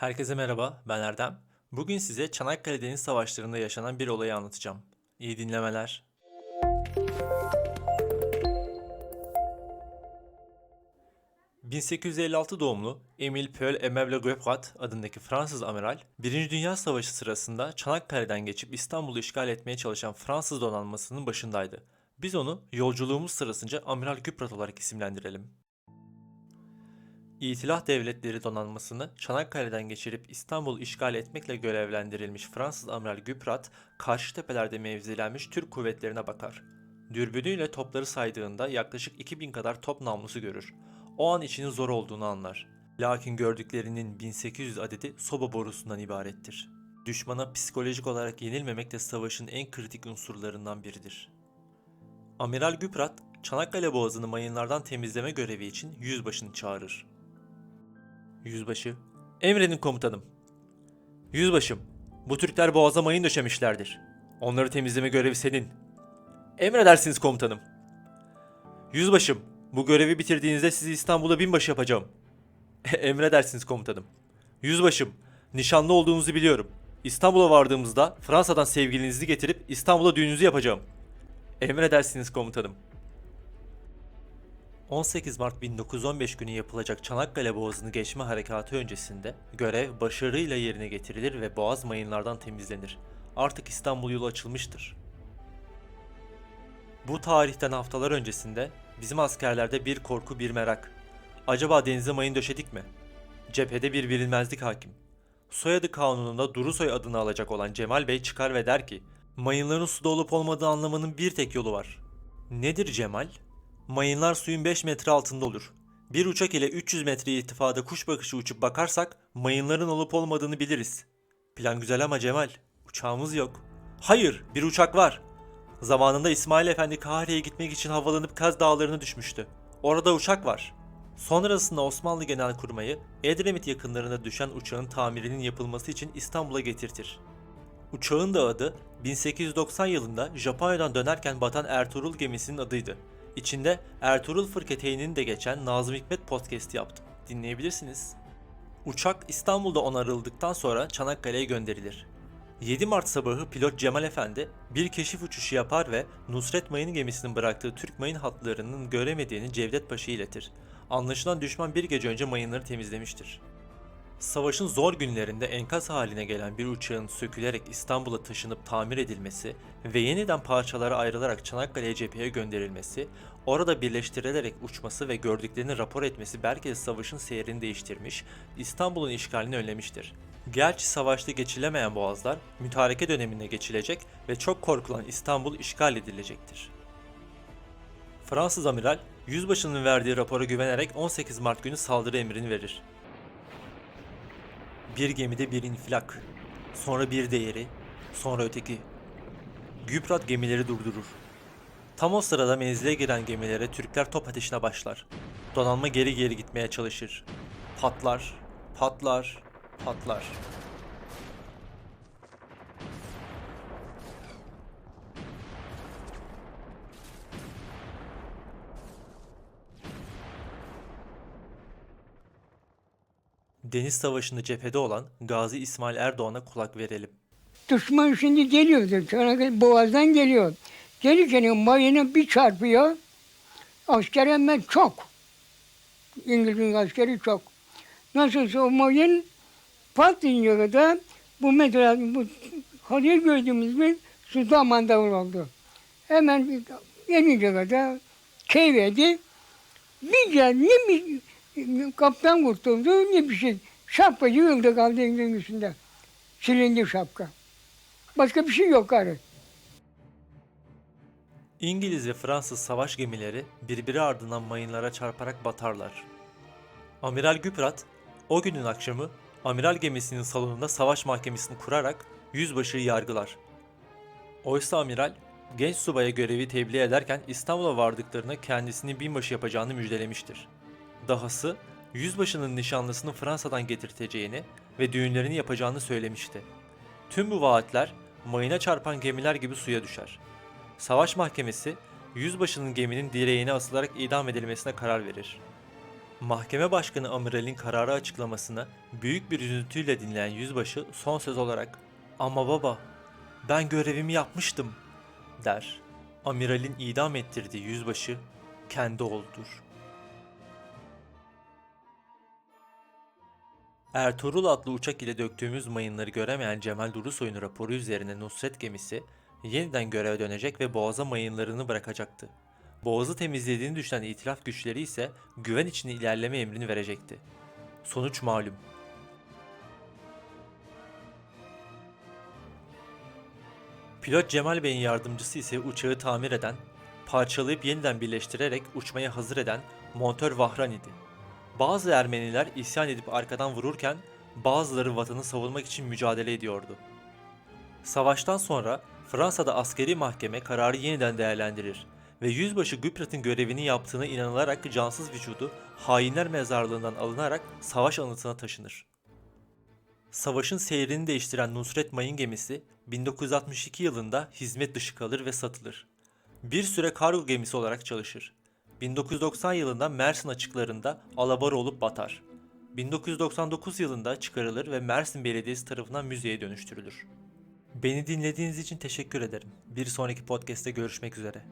Herkese merhaba, ben Erdem. Bugün size Çanakkale Deniz Savaşları'nda yaşanan bir olayı anlatacağım. İyi dinlemeler. ...1856 doğumlu Emile Paul Aimable Guebrat adındaki Fransız amiral, 1. Dünya Savaşı sırasında Çanakkale'den geçip İstanbul'u işgal etmeye çalışan Fransız donanmasının başındaydı. Biz onu yolculuğumuz sırasınca Amiral Guebrat olarak isimlendirelim. İtilaf Devletleri donanmasını Çanakkale'den geçirip İstanbul'u işgal etmekle görevlendirilmiş Fransız Amiral Güprat, karşı tepelerde mevzilenmiş Türk kuvvetlerine bakar. Dürbünüyle topları saydığında yaklaşık 2000 kadar top namlusu görür. O an içinin zor olduğunu anlar. Lakin gördüklerinin 1800 adedi soba borusundan ibarettir. Düşmana psikolojik olarak yenilmemek de savaşın en kritik unsurlarından biridir. Amiral Güprat, Çanakkale Boğazı'nı mayınlardan temizleme görevi için yüzbaşını çağırır. Yüzbaşı. Emredin komutanım. Yüzbaşım, bu Türkler boğaza mayın döşemişlerdir. Onları temizleme görevi senin. Emredersiniz komutanım. Yüzbaşım, bu görevi bitirdiğinizde sizi İstanbul'a binbaşı yapacağım. Emredersiniz komutanım. Yüzbaşım, nişanlı olduğunuzu biliyorum. İstanbul'a vardığımızda Fransa'dan sevgilinizi getirip İstanbul'a düğününüzü yapacağım. Emredersiniz komutanım. 18 Mart 1915 günü yapılacak Çanakkale Boğazı'nı geçme harekatı öncesinde görev başarıyla yerine getirilir ve boğaz mayınlardan temizlenir. Artık İstanbul yolu açılmıştır. Bu tarihten haftalar öncesinde bizim askerlerde bir korku bir merak. Acaba denize mayın döşedik mi? Cephede bir bilinmezlik hakim. Soyadı kanununda Durusoy adını alacak olan Cemal Bey çıkar ve der ki mayınların suda olup olmadığı anlamanın bir tek yolu var. Nedir Cemal? Mayınlar suyun 5 metre altında olur. Bir uçak ile 300 metre irtifada kuş bakışı uçup bakarsak mayınların olup olmadığını biliriz. Plan güzel ama Cemal, uçağımız yok. Hayır, bir uçak var. Zamanında İsmail Efendi Kahire'ye gitmek için havalanıp Kaz Dağları'na düşmüştü. Orada uçak var. Sonrasında Osmanlı Genelkurmayı Edremit yakınlarına düşen uçağın tamirinin yapılması için İstanbul'a getirtir. Uçağın da adı 1890 yılında Japonya'dan dönerken batan Ertuğrul gemisinin adıydı. İçinde Ertuğrul Fırketeyn'in de geçen Nazım Hikmet podcast'i yaptım. Dinleyebilirsiniz. Uçak İstanbul'da onarıldıktan sonra Çanakkale'ye gönderilir. 7 Mart sabahı pilot Cemal Efendi bir keşif uçuşu yapar ve Nusret Mayın gemisinin bıraktığı Türk mayın hatlarının göremediğini Cevdet Paşa'ya iletir. Anlaşılan düşman bir gece önce mayınları temizlemiştir. Savaşın zor günlerinde enkaz haline gelen bir uçağın sökülerek İstanbul'a taşınıp tamir edilmesi ve yeniden parçalara ayrılarak Çanakkale cepheye gönderilmesi, orada birleştirilerek uçması ve gördüklerini rapor etmesi belki de savaşın seyrini değiştirmiş, İstanbul'un işgalini önlemiştir. Gerçi savaşta geçilemeyen boğazlar, mütareke döneminde geçilecek ve çok korkulan İstanbul işgal edilecektir. Fransız amiral, yüzbaşının verdiği rapora güvenerek 18 Mart günü saldırı emrini verir. Bir gemide bir infilak, sonra bir değeri, sonra öteki. Güprat gemileri durdurur. Tam o sırada menzile giren gemilere Türkler top ateşine başlar. Donanma geri geri gitmeye çalışır. Patlar, patlar, patlar. Deniz Savaşı'nda cephede olan Gazi İsmail Erdoğan'a kulak verelim. Düşman şimdi geliyordu. Çanakkale Boğaz'dan geliyor. Gelirken mayına bir çarpıyor. Asker hemen çok. İngiliz'in askeri çok. Nasılsa o mayın patlayınca kadar bu mesela bu Halil gördüğümüz bir suda mandavul oldu. Hemen gelince kadar keyvedi. Bir gel ne bir kaptan kurtuldu ne bir şey. Şapka yığıldı kaldı denizin üstünde. Silindi şapka. Başka bir şey yok gari. İngiliz ve Fransız savaş gemileri birbiri ardından mayınlara çarparak batarlar. Amiral Güprat o günün akşamı amiral gemisinin salonunda savaş mahkemesini kurarak yüzbaşıyı yargılar. Oysa amiral genç subaya görevi tebliğ ederken İstanbul'a vardıklarında kendisini binbaşı yapacağını müjdelemiştir. Dahası yüzbaşının nişanlısını Fransa'dan getirteceğini ve düğünlerini yapacağını söylemişti. Tüm bu vaatler mayına çarpan gemiler gibi suya düşer. Savaş mahkemesi yüzbaşının geminin direğine asılarak idam edilmesine karar verir. Mahkeme başkanı amiralin kararı açıklamasını büyük bir üzüntüyle dinleyen yüzbaşı son söz olarak ''Ama baba, ben görevimi yapmıştım.'' der. Amiralin idam ettirdiği yüzbaşı kendi oğludur. Ertuğrul adlı uçak ile döktüğümüz mayınları göremeyen Cemal Durusoy'un raporu üzerine Nusret gemisi yeniden göreve dönecek ve Boğaz'a mayınlarını bırakacaktı. Boğaz'ı temizlediğini düşünen itilaf güçleri ise güven içinde ilerleme emrini verecekti. Sonuç malum. Pilot Cemal Bey'in yardımcısı ise uçağı tamir eden, parçalayıp yeniden birleştirerek uçmaya hazır eden montör Vahran idi. Bazı Ermeniler isyan edip arkadan vururken bazıları vatanı savunmak için mücadele ediyordu. Savaştan sonra Fransa'da askeri mahkeme kararı yeniden değerlendirir ve yüzbaşı Güprat'ın görevini yaptığına inanılarak cansız vücudu hainler mezarlığından alınarak savaş anıtına taşınır. Savaşın seyrini değiştiren Nusret Mayın gemisi 1962 yılında hizmet dışı kalır ve satılır. Bir süre kargo gemisi olarak çalışır. 1990 yılında Mersin açıklarında alabora olup batar. 1999 yılında çıkarılır ve Mersin Belediyesi tarafından müzeye dönüştürülür. Beni dinlediğiniz için teşekkür ederim. Bir sonraki podcast'te görüşmek üzere.